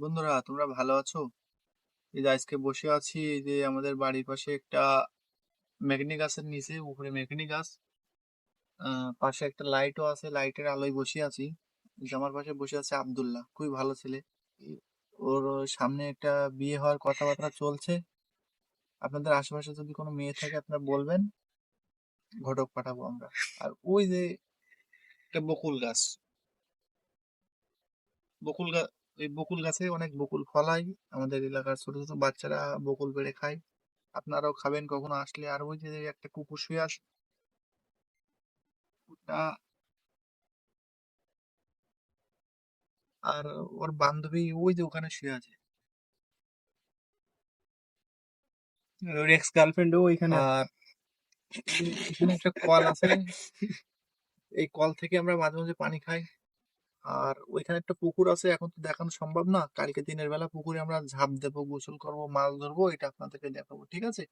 বন্ধুরা, তোমরা ভালো আছো? এই যে আজকে বসে আছি, এই যে আমাদের বাড়ির পাশে একটা মেঘনি গাছের নিচে উপরে মেঘনি গাছ। পাশে একটা লাইটও আছে, লাইটের আলোয় বসে আছি। আমার পাশে বসে আছে আব্দুল্লাহ, খুবই ভালো ছেলে। ওর সামনে একটা বিয়ে হওয়ার কথাবার্তা চলছে। আপনাদের আশেপাশে যদি কোনো মেয়ে থাকে, আপনারা বলবেন। ঘটক পাঠাবো আমরা। আর ওই যে একটা বকুল গাছ। বকুল গাছ ওই বকুল গাছে অনেক বকুল ফল হয় আমাদের এলাকার ছোট ছোট বাচ্চারা বকুল পেড়ে খায়। আপনারাও খাবেন কখনো আসলে। আর ওই যে একটা কুকুর শুয়ে আস আর ওর বান্ধবী ওই যে ওখানে শুয়ে আছে। ওর এক্স গার্লফ্রেন্ডও ওইখানে আর এখানে একটা কল আছে। এই কল থেকে আমরা মাঝে মাঝে পানি খাই। আর ওইখানে একটা পুকুর আছে, এখন তো দেখানো সম্ভব না। কালকে দিনের বেলা পুকুরে আমরা ঝাঁপ দেবো, গোসল করব, মাছ ধরবো, এটা আপনাদেরকে দেখাবো, ঠিক আছে?